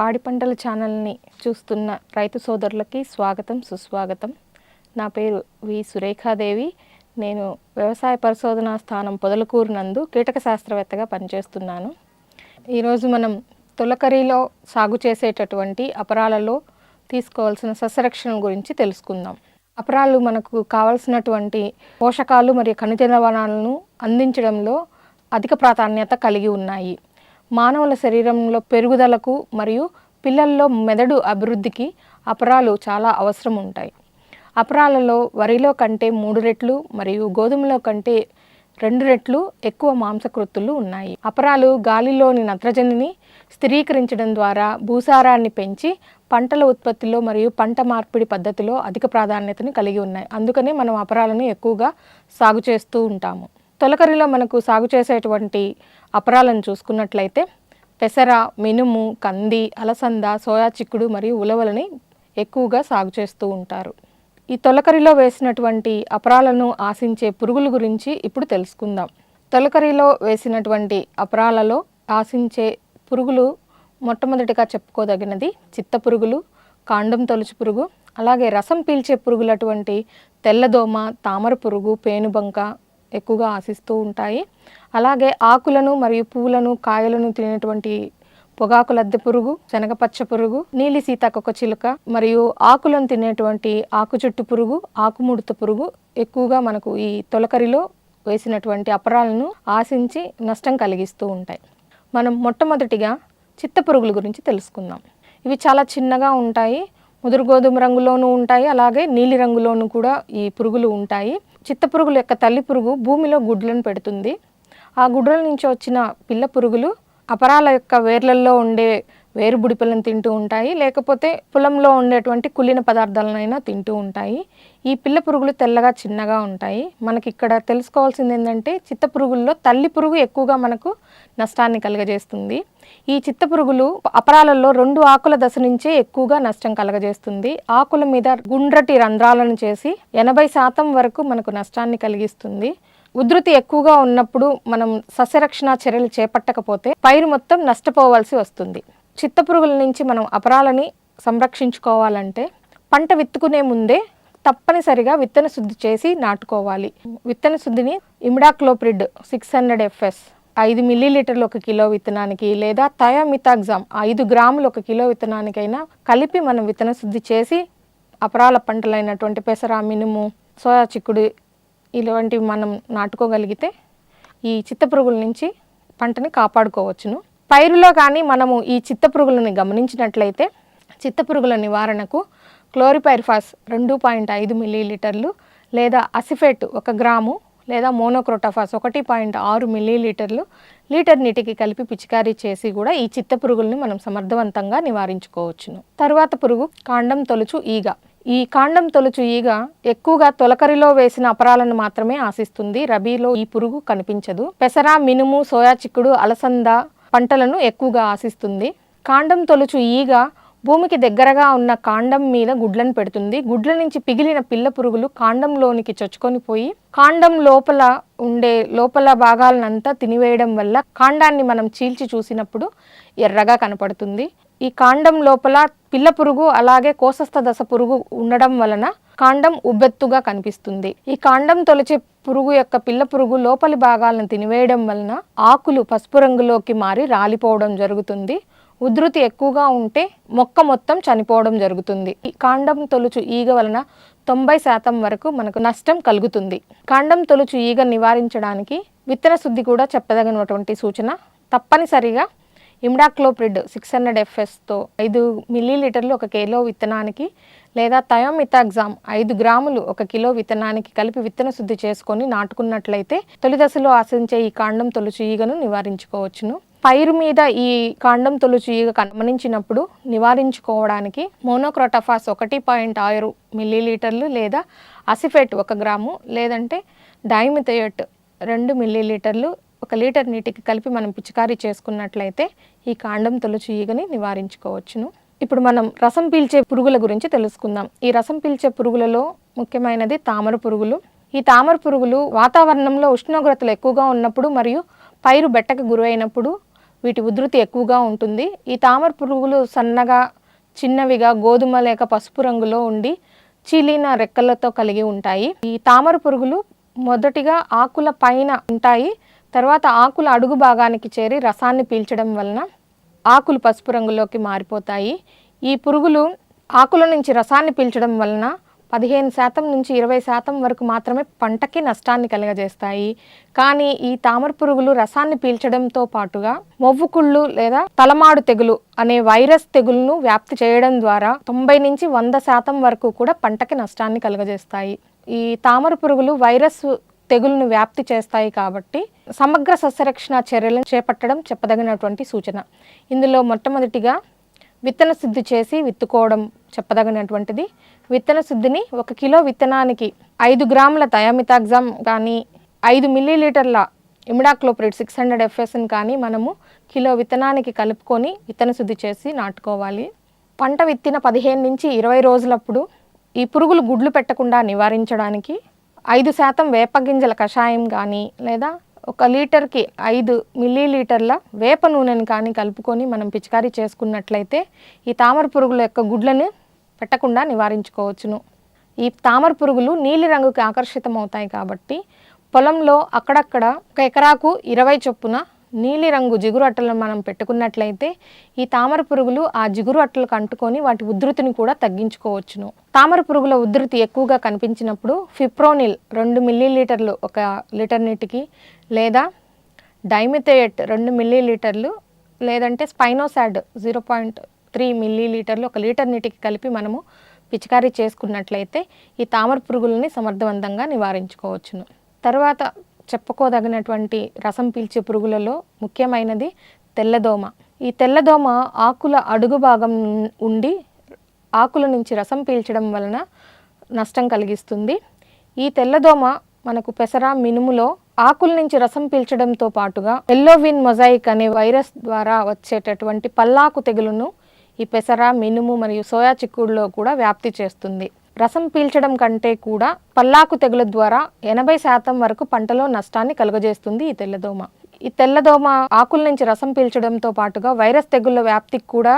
పాడి పంటల ఛానల్ని చూస్తున్న రైతు సోదరులకి స్వాగతం సుస్వాగతం. నా పేరు వి. సురేఖాదేవి. నేను వ్యవసాయ పరిశోధనా స్థానం పొదలకూరు నందు కీటక శాస్త్రవేత్తగా పనిచేస్తున్నాను. ఈరోజు మనం తొలకరిలో సాగు చేసేటటువంటి అపరాలలో తీసుకోవాల్సిన సస్యరక్షణ గురించి తెలుసుకుందాం. అపరాలు మనకు కావలసినటువంటి పోషకాలు మరియు ఖనిజ లవణాలను అందించడంలో అధిక ప్రాధాన్యత కలిగి ఉన్నాయి. మానవుల శరీరంలో పెరుగుదలకు మరియు పిల్లల్లో మెదడు అభివృద్ధికి అపరాలు చాలా అవసరం ఉంటాయి. అపరాలలో వరిలో కంటే మూడు రెట్లు మరియు గోధుమలో కంటే రెండు రెట్లు ఎక్కువ మాంసకృత్తులు ఉన్నాయి. అపరాలు గాలిలోని నత్రజనిని స్థిరీకరించడం ద్వారా భూసారాన్ని పెంచి పంటల ఉత్పత్తిలో మరియు పంట మార్పిడి పద్ధతిలో అధిక ప్రాధాన్యతను కలిగి ఉన్నాయి. అందుకనే మనం అపరాలను ఎక్కువగా సాగు చేస్తూ ఉంటాము. తొలకరిలో మనకు సాగు చేసేటువంటి అపరాలను చూసుకున్నట్లయితే పెసర మినుము కంది అలసంద సోయా చిక్కుడు మరియు ఉలవలని ఎక్కువగా సాగు చేస్తూ ఉంటారు. ఈ తొలకరిలో వేసినటువంటి అపరాలను ఆశించే పురుగుల గురించి ఇప్పుడు తెలుసుకుందాం. తొలకరిలో వేసినటువంటి అపరాలలో ఆశించే పురుగులు మొట్టమొదటిగా చెప్పుకోదగినది చిత్త పురుగులు కాండం తొలుచు పురుగు అలాగే రసం పీల్చే పురుగులటువంటి తెల్లదోమ తామర పురుగు పేనుబంక ఎక్కువగా ఆశిస్తూ ఉంటాయి. అలాగే ఆకులను మరియు పువ్వులను కాయలను తినేటువంటి పొగాకు లద్దె పురుగు శనగపచ్చ పురుగు నీలి సీతాకొక చిలుక మరియు ఆకులను తినేటువంటి ఆకు చుట్టు పురుగు ఆకుముడత పురుగు ఎక్కువగా మనకు ఈ తొలకరిలో వేసినటువంటి అపరాలను ఆశించి నష్టం కలిగిస్తూ ఉంటాయి. మనం మొట్టమొదటిగా చిత్త పురుగుల గురించి తెలుసుకుందాం. ఇవి చాలా చిన్నగా ఉంటాయి. ముదురు గోధుమ రంగులోనూ ఉంటాయి. అలాగే నీలి రంగులోనూ కూడా ఈ పురుగులు ఉంటాయి. చిత్త పురుగుల యొక్క తల్లి పురుగు భూమిలో గుడ్లను పెడుతుంది. ఆ గుడ్ల నుంచి వచ్చిన పిల్ల పురుగులు అపరాల యొక్క వేర్లల్లో ఉండే వేరు బుడిపలను తింటూ ఉంటాయి. లేకపోతే పొలంలో ఉండేటువంటి కుళ్ళిన పదార్థాలనైనా తింటూ ఉంటాయి. ఈ పిల్ల పురుగులు తెల్లగా చిన్నగా ఉంటాయి. మనకి ఇక్కడ తెలుసుకోవాల్సింది ఏంటంటే చిత్త పురుగుల్లో తల్లి పురుగు ఎక్కువగా మనకు నష్టాన్ని కలుగజేస్తుంది. ఈ చిత్త పురుగులు అపరాలలో రెండు ఆకుల దశ నుంచే ఎక్కువగా నష్టం కలగజేస్తుంది. ఆకుల మీద గుండ్రటి రంధ్రాలను చేసి ఎనభై శాతం వరకు మనకు నష్టాన్ని కలిగిస్తుంది. ఉధృతి ఎక్కువగా ఉన్నప్పుడు మనం సస్యరక్షణ చర్యలు చేపట్టకపోతే పైరు మొత్తం నష్టపోవాల్సి వస్తుంది. చిత్తపురుగుల నుంచి మనం అపరాలని సంరక్షించుకోవాలంటే పంట విత్తుకునే ముందే తప్పనిసరిగా విత్తన శుద్ధి చేసి నాటుకోవాలి. విత్తన శుద్ధిని ఇమిడాక్లోప్రిడ్ సిక్స్ హండ్రెడ్ ఎఫ్ఎస్ ఐదు మిల్లీలీటర్లు ఒక కిలో విత్తనానికి లేదా థయోమితాగ్జామ్ ఐదు గ్రాములు ఒక కిలో విత్తనానికైనా కలిపి మనం విత్తన శుద్ధి చేసి అపరాల పంటలైనటువంటి పెసర మినుము సోయా చిక్కుడు ఇలాంటివి మనం నాటుకోగలిగితే ఈ చిత్తపురుగుల నుంచి పంటని కాపాడుకోవచ్చును. పైరులో కానీ మనము ఈ చిత్తపురుగులను గమనించినట్లయితే చిత్తపురుగుల నివారణకు క్లోరిపైర్ఫాస్ రెండు పాయింట్ ఐదు మిల్లీలీటర్లు లేదా అసిఫేట్ ఒక గ్రాము లేదా మోనోక్రోటోఫాస్ ఒకటి పాయింట్ ఆరు మిల్లీలీటర్లు లీటర్ నీటికి కలిపి పిచికారీ చేసి కూడా ఈ చిత్త పురుగుల్ని మనం సమర్థవంతంగా నివారించుకోవచ్చును. తరువాత పురుగు కాండం తొలుచు ఈగ. ఈ కాండం తొలుచు ఈగ ఎక్కువగా తొలకరిలో వేసిన అపరాలను మాత్రమే ఆశిస్తుంది. రబీలో ఈ పురుగు కనిపించదు. పెసర మినుము సోయా చిక్కుడు అలసంద పంటలను ఎక్కువగా ఆశిస్తుంది. కాండం తొలుచు ఈగ భూమికి దగ్గరగా ఉన్న కాండం మీద గుడ్లను పెడుతుంది. గుడ్ల నుంచి పిగిలిన పిల్ల పురుగులు కాండంలోనికి చొచ్చుకొని పోయి కాండం లోపల ఉండే లోపల భాగాలనంతా తినివేయడం వల్ల కాండాన్ని మనం చీల్చి చూసినప్పుడు ఎర్రగా కనపడుతుంది. ఈ కాండం లోపల పిల్ల పురుగు అలాగే కోసస్థ దశ పురుగు ఉండడం వలన కాండం ఉబ్బెత్తుగా కనిపిస్తుంది. ఈ కాండం తొలిచే పురుగు యొక్క పిల్ల పురుగు లోపలి భాగాలను తినివేయడం వలన ఆకులు పసుపు రంగులోకి మారి రాలిపోవడం జరుగుతుంది. ఉధృతి ఎక్కువగా ఉంటే మొక్క మొత్తం చనిపోవడం జరుగుతుంది. ఈ కాండం తొలుచు ఈగ వలన తొంభై శాతం వరకు మనకు నష్టం కలుగుతుంది. కాండం తొలుచు ఈగ నివారించడానికి విత్తన శుద్ధి కూడా చెప్పదగినటువంటి సూచన. తప్పనిసరిగా ఇమ్డాక్లోప్రిడ్ సిక్స్ హండ్రెడ్ ఎఫ్ఎస్తో ఐదు మిల్లీలీటర్లు ఒక కిలో విత్తనానికి లేదా థయోమితాగ్జామ్ ఐదు గ్రాములు ఒక కిలో విత్తనానికి కలిపి విత్తన శుద్ధి చేసుకొని నాటుకున్నట్లయితే తొలి దశలో ఆశించే ఈ కాండం తొలుచు ఈగను నివారించుకోవచ్చును. పైరు మీద ఈ కాండం తొలుచు ఈగ గమనించినప్పుడు నివారించుకోవడానికి మోనోక్రోటఫాస్ ఒకటి పాయింట్ ఆరు మిల్లీలీటర్లు లేదా అసిఫేట్ ఒక గ్రాము లేదంటే డైమిథయోట్ రెండు మిల్లీలీటర్లు ఒక లీటర్ నీటికి కలిపి మనం పిచికారీ చేసుకున్నట్లయితే ఈ కాండం తొలుచు ఈగని నివారించుకోవచ్చును. ఇప్పుడు మనం రసం పీల్చే పురుగుల గురించి తెలుసుకుందాం. ఈ రసం పీల్చే పురుగులలో ముఖ్యమైనది తామర పురుగులు. ఈ తామర పురుగులు వాతావరణంలో ఉష్ణోగ్రతలు ఎక్కువగా ఉన్నప్పుడు మరియు పైరు బెట్టకు గురైనప్పుడు వీటి ఉధృతి ఎక్కువగా ఉంటుంది. ఈ తామర పురుగులు సన్నగా చిన్నవిగా గోధుమ లేక పసుపు రంగులో ఉండి చీలిన రెక్కలతో కలిగి ఉంటాయి. ఈ తామర పురుగులు మొదటిగా ఆకుల పైన ఉంటాయి. తర్వాత ఆకుల అడుగు భాగానికి చేరి రసాన్ని పీల్చడం వలన ఆకులు పసుపు రంగులోకి మారిపోతాయి. ఈ పురుగులు ఆకుల నుంచి రసాన్ని పీల్చడం వలన పదిహేను శాతం నుంచి ఇరవై శాతం వరకు మాత్రమే పంటకి నష్టాన్ని కలుగజేస్తాయి. కానీ ఈ తామర పురుగులు రసాన్ని పీల్చడంతో పాటుగా మొవ్వుకుళ్ళు లేదా తలమాడు తెగులు అనే వైరస్ తెగులును వ్యాప్తి చేయడం ద్వారా తొంభై నుంచి వంద శాతం వరకు కూడా పంటకి నష్టాన్ని కలుగజేస్తాయి. ఈ తామర పురుగులు వైరస్ తెగులను వ్యాప్తి చేస్తాయి కాబట్టి సమగ్ర సస్యరక్షణ చర్యలను చేపట్టడం చెప్పదగినటువంటి సూచన. ఇందులో మొట్టమొదటిగా విత్తన శుద్ధి చేసి విత్తుకోవడం చెప్పదగినటువంటిది. విత్తన శుద్ధిని ఒక కిలో విత్తనానికి ఐదు గ్రాముల థయామితాగ్జామ్ కానీ ఐదు మిల్లీలీటర్ల ఇమిడాక్లోప్రిడ్ సిక్స్ హండ్రెడ్ ఎఫ్ఎస్ని కానీ మనము కిలో విత్తనానికి కలుపుకొని విత్తన శుద్ధి చేసి నాటుకోవాలి. పంట విత్తిన పదిహేను నుంచి ఇరవై రోజులప్పుడు ఈ పురుగులు గుడ్లు పెట్టకుండా నివారించడానికి ఐదు శాతం వేపగింజల కషాయం కానీ లేదా ఒక లీటర్కి ఐదు మిల్లీ లీటర్ల వేప నూనెని కానీ కలుపుకొని మనం పిచికారీ చేసుకున్నట్లయితే ఈ తామర పురుగుల యొక్క గుడ్లను పెట్టకుండా నివారించుకోవచ్చును. ఈ తామర పురుగులు నీలి రంగుకి ఆకర్షితం అవుతాయి కాబట్టి పొలంలో అక్కడక్కడ ఒక ఎకరాకు ఇరవై చొప్పున నీలిరంగు జిగురు అట్టలను మనం పెట్టుకున్నట్లయితే ఈ తామర పురుగులు ఆ జిగురు అట్టలకు అంటుకొని వాటి ఉధృతిని కూడా తగ్గించుకోవచ్చును. తామర పురుగుల ఉధృతి ఎక్కువగా కనిపించినప్పుడు ఫిప్రోనిల్ రెండు మిల్లీలీటర్లు ఒక లీటర్ నీటికి లేదా డైమిథేయట్ రెండు మిల్లీలీటర్లు లేదంటే స్పైనోసాడ్ జీరో పాయింట్ త్రీ మిల్లీలీటర్లు ఒక లీటర్ నీటికి కలిపి మనము పిచికారీ చేసుకున్నట్లయితే ఈ తామర పురుగులని సమర్థవంతంగా నివారించుకోవచ్చును. తర్వాత చెప్పుకోదగినటువంటి రసం పీల్చే పురుగులలో ముఖ్యమైనది తెల్లదోమ. ఈ తెల్లదోమ ఆకుల అడుగు భాగం ఉండి ఆకుల నుంచి రసం పీల్చడం వలన నష్టం కలిగిస్తుంది. ఈ తెల్లదోమ మనకు పెసర మినుములో ఆకుల నుంచి రసం పీల్చడంతో పాటుగా ఎల్లోవిన్ మొజాయిక్ అనే వైరస్ ద్వారా వచ్చేటటువంటి పల్లాకు తెగులును ఈ పెసర మినుము మరియు సోయా చిక్కుడులో కూడా వ్యాప్తి చేస్తుంది. రసం పీల్చడం కంటే కూడా పల్లాకు తెగుల ద్వారా ఎనభై శాతం వరకు పంటలో నష్టాన్ని కలుగజేస్తుంది ఈ తెల్లదోమ. ఈ తెల్లదోమ ఆకుల నుంచి రసం పీల్చడంతో పాటుగా వైరస్ తెగుళ్ళ వ్యాప్తికి కూడా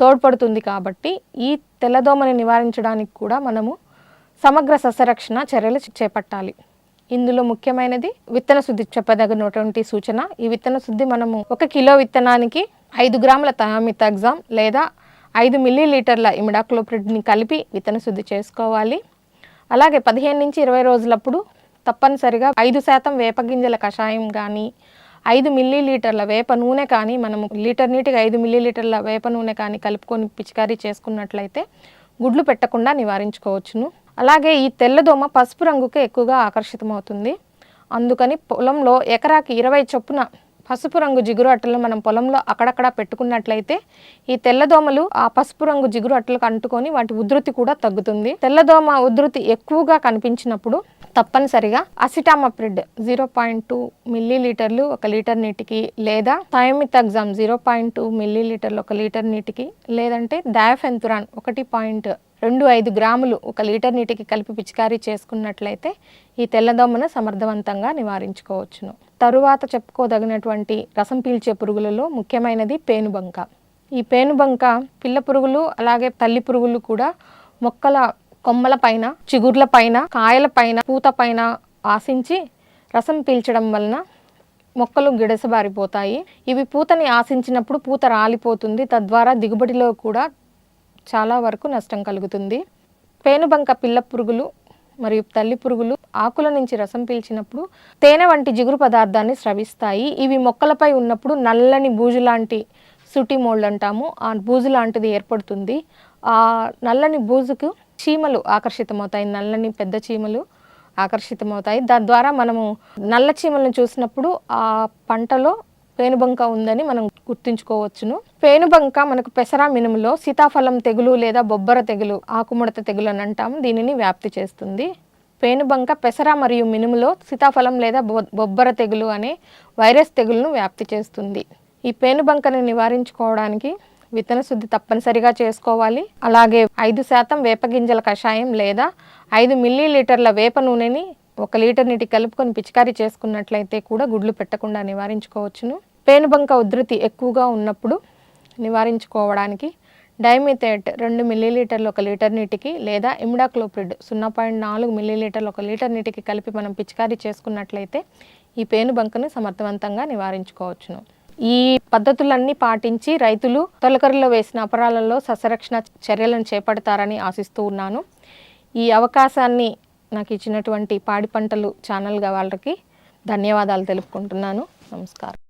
తోడ్పడుతుంది కాబట్టి ఈ తెల్లదోమని నివారించడానికి కూడా మనము సమగ్ర సస్యరక్షణ చర్యలు చేపట్టాలి. ఇందులో ముఖ్యమైనది విత్తన శుద్ధి చెప్పదగినటువంటి సూచన. ఈ విత్తన శుద్ధి మనము ఒక కిలో విత్తనానికి ఐదు గ్రాముల థయామితాగ్జామ్ లేదా ఐదు మిల్లీ లీటర్ల ఇమిడాక్లోప్రిడ్ని కలిపి విత్తన శుద్ధి చేసుకోవాలి. అలాగే పదిహేను నుంచి ఇరవై రోజులప్పుడు తప్పనిసరిగా ఐదు శాతం వేపగింజల కషాయం కానీ ఐదు మిల్లీ లీటర్ల వేప నూనె కానీ మనము లీటర్ నీటికి ఐదు మిల్లీలీటర్ల వేప నూనె కానీ కలుపుకొని పిచికారీ చేసుకున్నట్లయితే గుడ్లు పెట్టకుండా నివారించుకోవచ్చును. అలాగే ఈ తెల్లదోమ పసుపు రంగుకే ఎక్కువగా ఆకర్షితమవుతుంది. అందుకని పొలంలో ఎకరాకి ఇరవై చొప్పున పసుపు రంగు జిగురు అట్టలు మనం పొలంలో అక్కడక్కడ పెట్టుకున్నట్లయితే ఈ తెల్లదోమలు ఆ పసుపు రంగు జిగురు అట్టలకు అంటుకొని వాటి ఉధృతి కూడా తగ్గుతుంది. తెల్లదోమ ఉధృతి ఎక్కువగా కనిపించినప్పుడు తప్పనిసరిగా acetamiprid zero point two milli లీటర్లు ఒక లీటర్ నీటికి లేదా thiamethoxam zero point two milli లీటర్లు ఒక లీటర్ నీటికి లేదంటే డయాఫెంతురాన్ ఒకటి పాయింట్ రెండు ఐదు గ్రాములు ఒక లీటర్ నీటికి కలిపి పిచికారీ చేసుకున్నట్లయితే ఈ తెల్లదోమను సమర్థవంతంగా నివారించుకోవచ్చును. తరువాత చెప్పుకోదగినటువంటి రసం పీల్చే పురుగులలో ముఖ్యమైనది పేనుబంక. ఈ పేనుబంక పిల్ల పురుగులు అలాగే తల్లి పురుగులు కూడా మొక్కల కొమ్మల పైన చిగుర్ల పైన కాయల పైన పూత పైన ఆశించి రసం పీల్చడం వలన మొక్కలు గిడసబారిపోతాయి ఇవి పూతని ఆశించినప్పుడు పూత రాలిపోతుంది. తద్వారా దిగుబడిలో కూడా చాలా వరకు నష్టం కలుగుతుంది. పేనుబంక పిల్ల పురుగులు మరియు తల్లి పురుగులు ఆకుల నుంచి రసం పీల్చినప్పుడు తేనె వంటి జిగురు పదార్థాన్ని స్రవిస్తాయి. ఇవి మొక్కలపై ఉన్నప్పుడు నల్లని బూజు లాంటి సుటి మోల్డ్ అంటాము. ఆ బూజు లాంటిది ఏర్పడుతుంది. ఆ నల్లని బూజుకు చీమలు ఆకర్షితమవుతాయి. నల్లని పెద్ద చీమలు ఆకర్షితమవుతాయి. దాని ద్వారా మనము నల్ల చీమలను చూసినప్పుడు ఆ పంటలో పేనుబంక ఉందని మనం గుర్తుంచుకోవచ్చును. పేనుబంక మనకు పెసర మినుములో సీతాఫలం తెగులు లేదా బొబ్బర తెగులు ఆకుముడత తెగులు అని అంటాము. దీనిని వ్యాప్తి చేస్తుంది. పేనుబంక పెసర మరియు మినుములో సీతాఫలం లేదా బొ- బొబ్బర తెగులు అనే వైరస్ తెగులును వ్యాప్తి చేస్తుంది. ఈ పేనుబంకని నివారించుకోవడానికి విత్తన శుద్ధి తప్పనిసరిగా చేసుకోవాలి. అలాగే ఐదు శాతం వేపగింజల కషాయం లేదా ఐదు మిల్లీ లీటర్ల వేప నూనెని ఒక లీటర్ నీటి కలుపుకొని పిచికారీ చేసుకున్నట్లయితే కూడా గుడ్లు పెట్టకుండా నివారించుకోవచ్చును. పేనుబంక ఉధృతి ఎక్కువగా ఉన్నప్పుడు నివారించుకోవడానికి డైమిథేట్ రెండు మిల్లీలీటర్లు ఒక లీటర్ నీటికి లేదా ఇమిడాక్లోప్రిడ్ సున్నా పాయింట్ నాలుగు మిల్లీలీటర్లు ఒక లీటర్ నీటికి కలిపి మనం పిచికారీ చేసుకున్నట్లయితే ఈ పేనుబంకను సమర్థవంతంగా నివారించుకోవచ్చును. ఈ పద్ధతులన్నీ పాటించి రైతులు తొలకరిలో వేసిన అపరాలలో సస్యరక్షణ చర్యలను చేపడతారని ఆశిస్తూ ఉన్నాను. ఈ అవకాశాన్ని నాకు ఇచ్చినటువంటి పాడి పంటలు ఛానల్గా వాళ్ళకి ధన్యవాదాలు తెలుపుకుంటున్నాను. నమస్కారం.